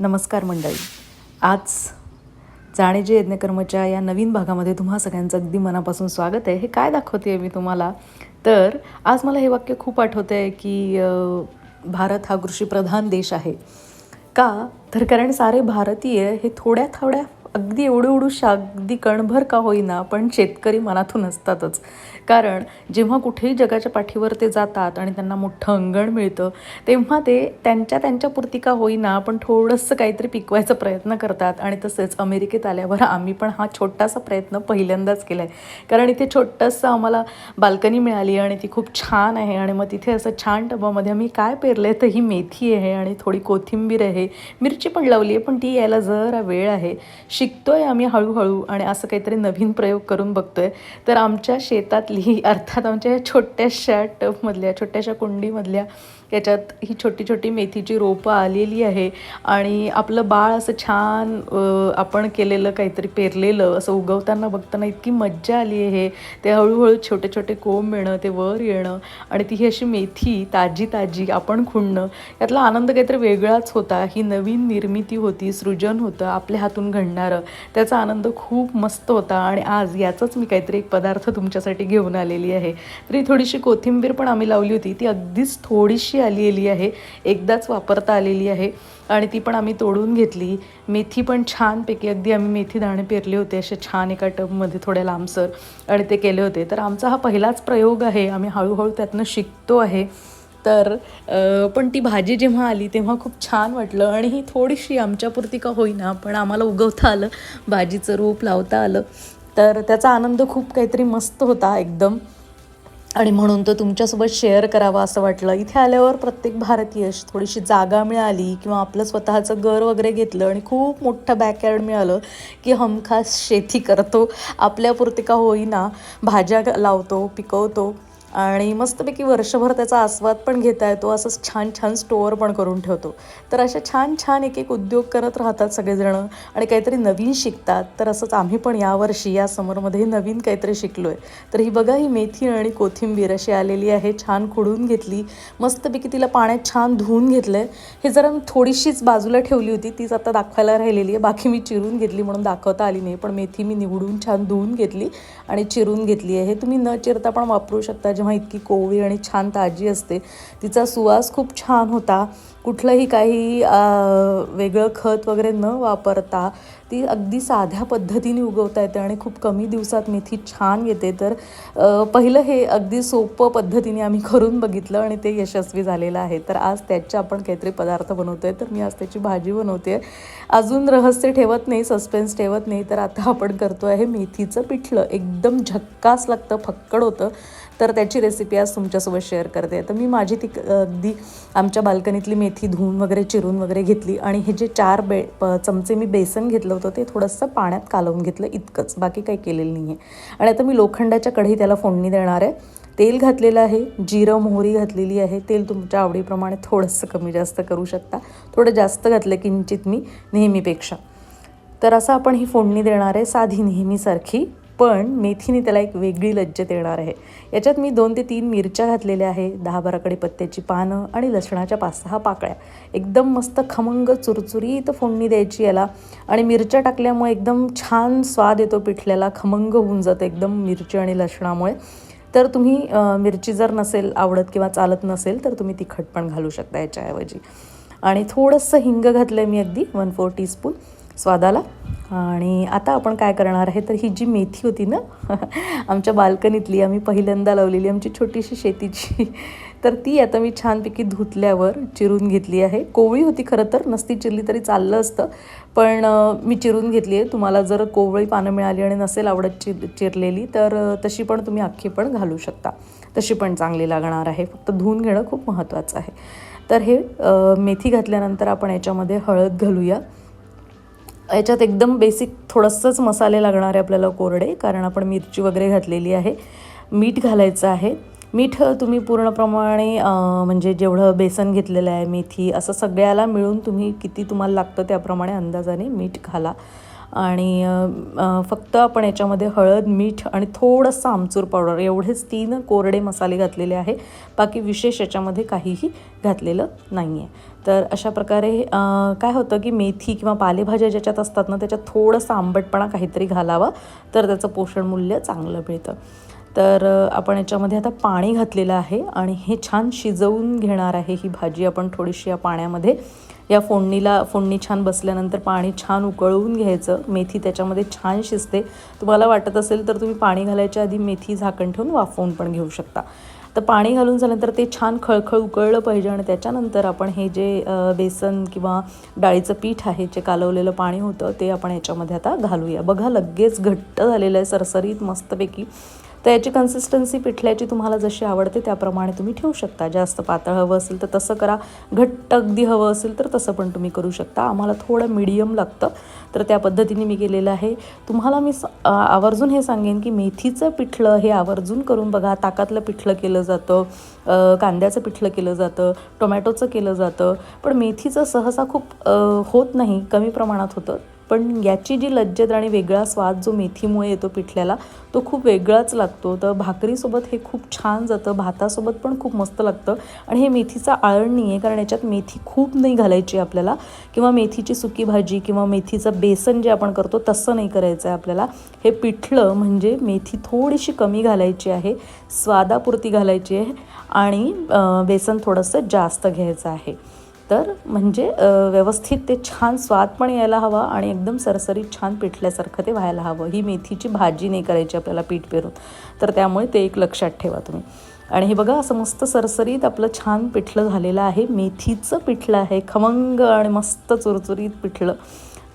नमस्कार मंडळी. आज जाणीजे यज्ञकर्मच्या या नवीन भागामध्ये तुम्हा सगळ्यांचं अगदी मनापासून स्वागत आहे. हे काय दाखवते मी तुम्हाला? तर आज मला हे वाक्य खूप आठवतं आहे की भारत हा कृषीप्रधान देश आहे. का? तर कारण सारे भारतीय हे थोड्या थोड्या अगदी एवढं एवढूशा अगदी कणभर का होईना पण शेतकरी मनातून असतातच. कारण जेव्हा कुठेही जगाच्या पाठीवर ते जातात आणि त्यांना मोठं अंगण मिळतं तेव्हा ते त्यांच्या त्यांच्यापुरती का होईना पण थोडंसं काहीतरी पिकवायचा प्रयत्न करतात. आणि तसेच अमेरिकेत आल्यावर आम्ही पण हा छोटासा प्रयत्न पहिल्यांदाच केला आहे कारण इथे छोटंसं आम्हाला बाल्कनी मिळाली आणि ती खूप छान आहे. आणि मग तिथे असं छान टबामध्ये आम्ही काय पेरलं आहे तर ही मेथी आहे आणि थोडी कोथिंबीर आहे. मिरची पण लावली आहे पण ती यायला जरा वेळ आहे. शिकतो आहे आम्ही हळूहळू आणि असं काहीतरी नवीन प्रयोग करून बघतो आहे तर आमच्या शेतातली अर्थात आमच्या या छोट्याशा टफमधल्या छोट्याशा कुंडीमधल्या याच्यात ही छोटी छोटी मेथीची रोपं आलेली आहे. आणि आपलं बाळ असं छान आपण केलेलं काहीतरी पेरलेलं असं उगवताना बघताना इतकी मज्जा आली आहे. ते हळूहळू छोटे छोटे कोंब येणं ते वर येणं आणि ती ही अशी मेथी ताजी ताजी आपण खुणणं यातला आनंद काहीतरी वेगळाच होता. ही नवीन निर्मिती होती सृजन होतं आपल्या हातून घडणारं. त्याचा आनंद खूप मस्त होता आणि आज याचाच मी काहीतरी एक पदार्थ तुमच्यासाठी घेऊन आलेली आहे. तरी थोडीशी कोथिंबीर पण आम्ही लावली होती ती अगदीच थोडीशी आलेली आहे. एकदाच वापरता आलेली आहे. आणि ती पण आम्ही तोडून घेतली. मेथी पण छानपैकी अगदी आम्ही मेथी दाणे पेरले होते असे छान एका टबमध्ये थोड्या लांबसर आणि ते केले होते. तर आमचा हा पहिलाच प्रयोग आहे. आम्ही हळूहळू त्यातनं शिकतो आहे. तर पण ती भाजी जेव्हा आली तेव्हा खूप छान वाटलं आणि ही थोडीशी आमच्यापुरती का होईना पण आम्हाला उगवता आलं. भाजीचं रोप लावता आलं. तर त्याचा आनंद खूप काहीतरी मस्त होता एकदम. आणि म्हणून तो तुमच्यासोबत शेअर करावा असं वाटलं. इथे आल्यावर प्रत्येक भारतीय अशी थोडीशी जागा मिळाली किंवा आपलं स्वतःचं घर वगैरे घेतलं आणि खूप मोठं बॅकयार्ड मिळालं की हमखास शेती करतो. आपल्यापुरते का होईना भाज्या लावतो पिकवतो. आणि मस्तपैकी वर्षभर त्याचा आस्वाद पण घेता येतो. असंच छान छान स्टोअर पण करून ठेवतो. तर अशा छान छान एक एक उद्योग करत राहतात सगळेजणं आणि काहीतरी नवीन शिकतात. तर असंच आम्ही पण यावर्षी या समरमध्ये नवीन काहीतरी शिकलो आहे तर ही बघा ही मेथी आणि कोथिंबीर अशी आलेली आहे छान खुडून घेतली. मस्तपैकी तिला पाण्यात छान धुवून घेतलं आहे हे जरा थोडीशीच बाजूला ठेवली होती तीच आता दाखवायला राहिलेली आहे. बाकी मी चिरून घेतली म्हणून दाखवता आली नाही पण मेथी मी निवडून छान धुवून घेतली आणि चिरून घेतली आहे. हे तुम्ही न चिरता पण वापरू शकता. जेव्हा इतकी कोवळी आणि छान ताजी असते तिचा सुवास खूप छान होता. कुठलंही काही वेगळं खत वगैरे न वापरता ती अगदी साध्या पद्धतीने उगवता येते आणि खूप कमी दिवसात मेथी छान येते. तर पहिलं हे अगदी सोपं पद्धतीने आम्ही करून बघितलं आणि ते यशस्वी झालेलं आहे. तर आज त्याचे आपण काहीतरी पदार्थ बनवतो आहे तर मी आज त्याची भाजी बनवते अजून रहस्य ठेवत नाही सस्पेन्स ठेवत नाही. तर आता आपण करतो आहे मेथीचं पिठलं. एकदम झक्कास लागतं फक्कड होतं. तर त्याची रेसिपी आज तुमच्यासोबत शेअर करते. तर मी माझी ती अगदी आमच्या बाल्कनीतली मेथी धुवून वगैरे चिरून वगैरे घेतली आणि हे जे चार बे प चमचे मी बेसन घेतलं होतं ते थोडंसं पाण्यात कालवून घेतलं इतकंच. बाकी काही केलेलं नाही आहे आणि आता मी लोखंडाच्या कढई त्याला फोडणी देणार आहे. तेल घातलेलं आहे जिरं मोहरी घातलेली आहे. तेल तुमच्या आवडीप्रमाणे थोडंसं कमी जास्त करू शकता. थोडं जास्त घातलं किंचित मी नेहमीपेक्षा. तर असं आपण ही फोडणी देणार आहे साधी नेहमीसारखी. पण मेथीने त्याला एक वेगळी लज्जत येणार आहे. याच्यात मी दोन ते तीन मिरच्या घातलेल्या आहे दहा बारा कडीपत्त्याची पानं आणि लसणाच्या पाच सहा पाकळ्या. एकदम मस्त खमंग चुरचुरीत फोडणी द्यायची याला. आणि मिरच्या टाकल्यामुळे एकदम छान स्वाद येतो पिठल्याला खमंग होऊन जातं एकदम मिरची आणि लसणामुळे. तर तुम्ही मिरची जर नसेल आवडत किंवा चालत नसेल तर तुम्ही तिखट पण घालू शकता याच्याऐवजी. आणि थोडंसं हिंग घातलं आहे मी अगदी वन फोर टीस्पून. स्वादाला. आणि आता आपण काय करणार आहे तर ही जी मेथी होती ना आमच्या बाल्कनीतली आम्ही पहिल्यांदा लावलेली आमची छोटीशी शेतीची तर ती आता मी छानपैकी धुतल्यावर चिरून घेतली आहे. कोवळी होती खरं तर नसती चिरली तरी चाललं असतं पण मी चिरून घेतली आहे. तुम्हाला जर कोवळी पानं मिळाली आणि नसेल आवडत चिर चिरलेली तर तशी पण तुम्ही अख्खी पण घालू शकता. तशी पण चांगली लागणार आहे. फक्त धुवून घेणं खूप महत्त्वाचं आहे. तर हे मेथी घातल्यानंतर आपण याच्यामध्ये हळद घालूया. याच्यात एकदम बेसिक थोडंसंच मसाले लागणार आहे आपल्याला कोरडे कारण आपण मिरची वगैरे घातलेली आहे. मीठ घालायचं आहे. मीठ तुम्ही पूर्णप्रमाणे म्हणजे जेवढं बेसन घेतलेलं आहे मेथी असं सगळ्याला मिळून तुम्ही किती तुम्हाला लागतं त्याप्रमाणे अंदाजाने मीठ घाला. आणि फक्त आपण याच्यामध्ये हळद मीठ आणि थोडंसं आमचूर पावडर एवढेच तीन कोरडे मसाले घातलेले आहे बाकी विशेष याच्यामध्ये काहीही घातलेलं नाही आहे तर अशा प्रकारे काय होतं की मेथी किंवा पालेभाज्या ज्याच्यात असतात ना त्याच्यात थोडंसं आंबटपणा काहीतरी घालावा तर त्याचं पोषण मूल्य चांगलं मिळतं. तर आपण याच्यामध्ये आता पाणी घातलेलं आहे आणि हे छान शिजवून घेणार आहे ही भाजी आपण थोडीशी या पाण्यामध्ये. या फोडणीला फोडणी छान बसल्यानंतर पाणी छान उकळवून घ्यायचं. मेथी त्याच्यामध्ये छान शिजते. तुम्हाला वाटत असेल तर तुम्ही पाणी घालायच्या आधी मेथी झाकण ठेवून वाफवून पण घेऊ शकता. तर पाणी घालून झाल्यानंतर ते छान खळखळ उकळलं पाहिजे आणि त्याच्यानंतर आपण हे जे बेसन किंवा डाळीचं पीठ आहे जे कालवलेलं पाणी होतं ते आपण याच्यामध्ये आता घालूया. बघा लगेच घट्ट झालेलं आहे सरसरीत मस्तपैकी. तर याची कन्सिस्टन्सी पिठल्याची तुम्हाला जशी आवडते त्याप्रमाणे तुम्ही ठेवू शकता. जास्त पातळ हवं असेल तर तसं करा. घट्ट अगदी हवं असेल तर तसं पण तुम्ही करू शकता. आम्हाला थोडं मिडियम लागतं. तर त्या पद्धतीने मी केलेलं आहे. तुम्हाला मी आवर्जून हे सांगेन की मेथीचं पिठलं हे आवर्जून करून बघा. ताकातलं पिठलं केलं जातं कांद्याचं पिठलं केलं जातं टोमॅटोचं केलं जातं. पण मेथीचं सहसा खूप होत नाही. कमी प्रमाणात होतं. पण याची जी लज्जत आणि वेगळा स्वाद जो मेथीमुळे येतो पिठल्याला तो खूप वेगळाच लागतो. तर भाकरीसोबत हे खूप छान जातं भातासोबत पण खूप मस्त लागतं. आणि हे मेथीचा आळण नाही आहे कारण याच्यात मेथी खूप नाही घालायची आपल्याला. किंवा मेथीची सुकी भाजी किंवा मेथीचं बेसन जे आपण करतो तसं नाही करायचं आहे आपल्याला. हे पिठलं म्हणजे मेथी थोडीशी कमी घालायची आहे स्वादापुरती घालायची आहे आणि बेसन थोडंसं जास्त घ्यायचं आहे. तर म्हणजे व्यवस्थित ते छान स्वाद पण यायला हवा आणि एकदम सरसरीत छान पिठल्यासारखं ते व्हायला हवं. ही मेथीची भाजी नाही करायची आपल्याला पीठ पेरून. तर त्यामुळे ते एक लक्षात ठेवा तुम्ही. आणि हे बघा असं मस्त सरसरीत आपलं छान पिठलं झालेलं आहे. मेथीचं पिठलं आहे. खमंग आणि मस्त चुरचुरीत पिठलं.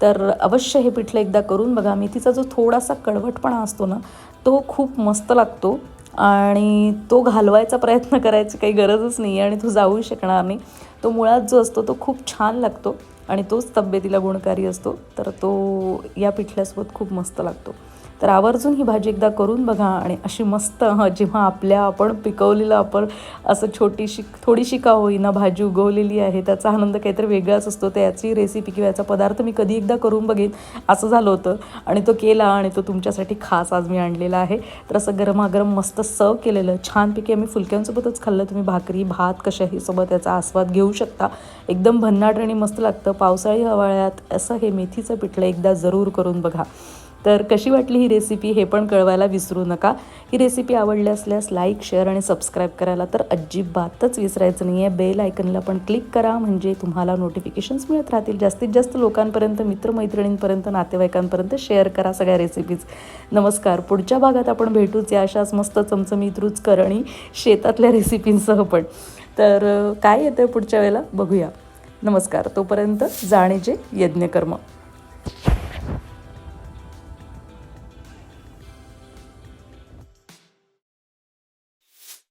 तर अवश्य हे पिठलं एकदा करून बघा. मेथीचा जो थोडासा कडवटपणा असतो ना तो खूप मस्त लागतो. आणि तो घालवायचा प्रयत्न करायची काही गरजच नाही आहे आणि तो जाऊ शकणार नाही. तो मुळात जो असतो तो खूप छान लागतो आणि तोच तब्येतीला गुणकारी असतो. तर तो या पिठल्यासोबत खूप मस्त लागतो. तर आवर्जून ही भाजी एकदा करून बघा आणि अशी मस्त जेव्हा आपल्या आपण पिकवलेलं आपण असं छोटीशी थोडीशी का होईना भाजी उगवलेली आहे त्याचा आनंद काहीतरी वेगळाच असतो. त्याची रेसिपी किंवा याचा पदार्थ मी कधी एकदा करून बघेन असं झालं होतं. आणि तो केला आणि तो तुमच्यासाठी खास आज मी आणलेला आहे. तर असं गरमागरम मस्त सर्व केलेलं छानपैकी आम्ही फुलक्यांसोबतच खाल्लं. तुम्ही भाकरी भात कशाही सोबत याचा आस्वाद घेऊ शकता. एकदम भन्नाट आणि मस्त लागतं. पावसाळी हवाळ्यात असं हे मेथीचं पिठलं एकदा जरूर करून बघा. तर कशी वाटली ही रेसिपी हे पण कळवायला विसरू नका. ही रेसिपी आवडली असल्यास लाईक शेअर आणि सबस्क्राईब करायला तर अजिबातच विसरायचं नाही आहे बेल आयकनला पण क्लिक करा म्हणजे तुम्हाला नोटिफिकेशन्स मिळत राहतील. जास्तीत जास्त लोकांपर्यंत मित्रमैत्रिणींपर्यंत नातेवाईकांपर्यंत शेअर करा सगळ्या रेसिपीज नमस्कार. पुढच्या भागात आपण भेटूच या अशाच मस्त चमचमीत रुचकर आणि शेतातल्या रेसिपींसह पण. तर काय येतं पुढच्या वेळेला? बघूया. नमस्कार. तोपर्यंत जाणे जे यज्ञकर्म.